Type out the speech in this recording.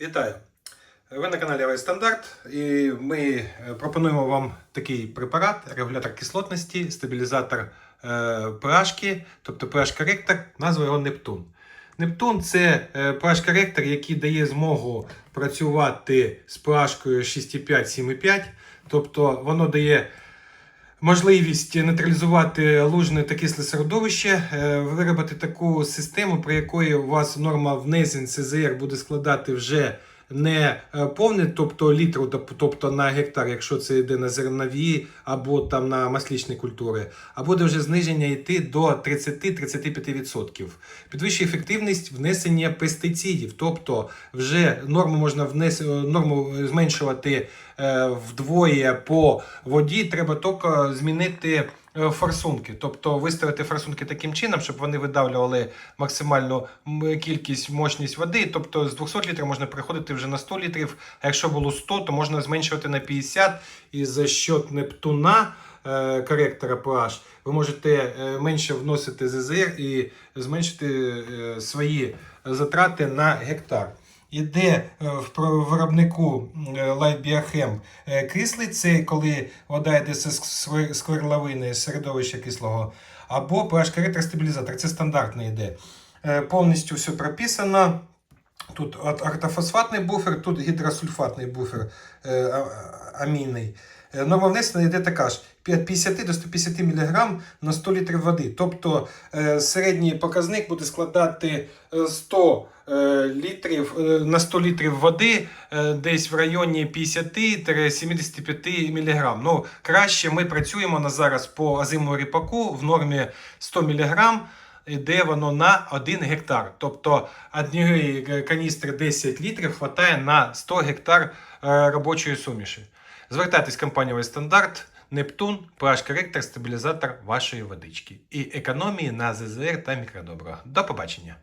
Вітаю! Ви на каналі Авай Стандарт і ми е, пропонуємо вам такий препарат, регулятор кислотності, стабілізатор е, pH, тобто pH-коректор, назва його Нептун. Нептун це е, pH-коректор, який дає змогу працювати з pH 6,5-7,5, тобто воно дає можливість нейтралізувати лужне та кисле середовище, е, виробити таку систему, при якої у вас норма внесень СЗР буде складати вже не е, повне, тобто літру, тобто на гектар, якщо це йде на зернові або там на маслічні культури, а буде вже зниження йти до 30-35%. Підвищує ефективність внесення пестицидів, тобто вже норму можна внес... норму зменшувати е, вдвоє по воді, треба тільки змінити е, форсунки, тобто виставити форсунки таким чином, щоб вони видавлювали максимальну кількість мощність води. Тобто з 200 літрів можна переходити вже на 100 літрів. А якщо було 100, то можна зменшувати на 50 і за счет Нептуна. е, Коректора pH, ви можете е, менше вносити ЗЗР і зменшити е, свої затрати на гектар. Іде е, в виробнику е, кислий, це коли вода йде з скверловини, з середовища кислого, або pH коректор стабілізатор, це стандартний йде. Е, Повністю все прописано. Тут ортофосфатний буфер, тут гідросульфатний буфер е, амінний. Е, Норма внесена йде така ж 50 до 150 мг на 100 літрів води. Тобто е, середній показник буде складати е, 100 е, літрів е, на 100 літрів води е, десь в районі 50-75 мг. Ну, краще ми працюємо на зараз по азиму ріпаку в нормі 100 мг. Йде воно на 1 гектар. Тобто однієї каністри 10 літрів вистачає на 100 гектар е, робочої суміші. Звертайтесь в компанію стандарт, Нептун, pH коректор, стабілізатор вашої водички і економії на ЗЗР та мікродобрива. До побачення!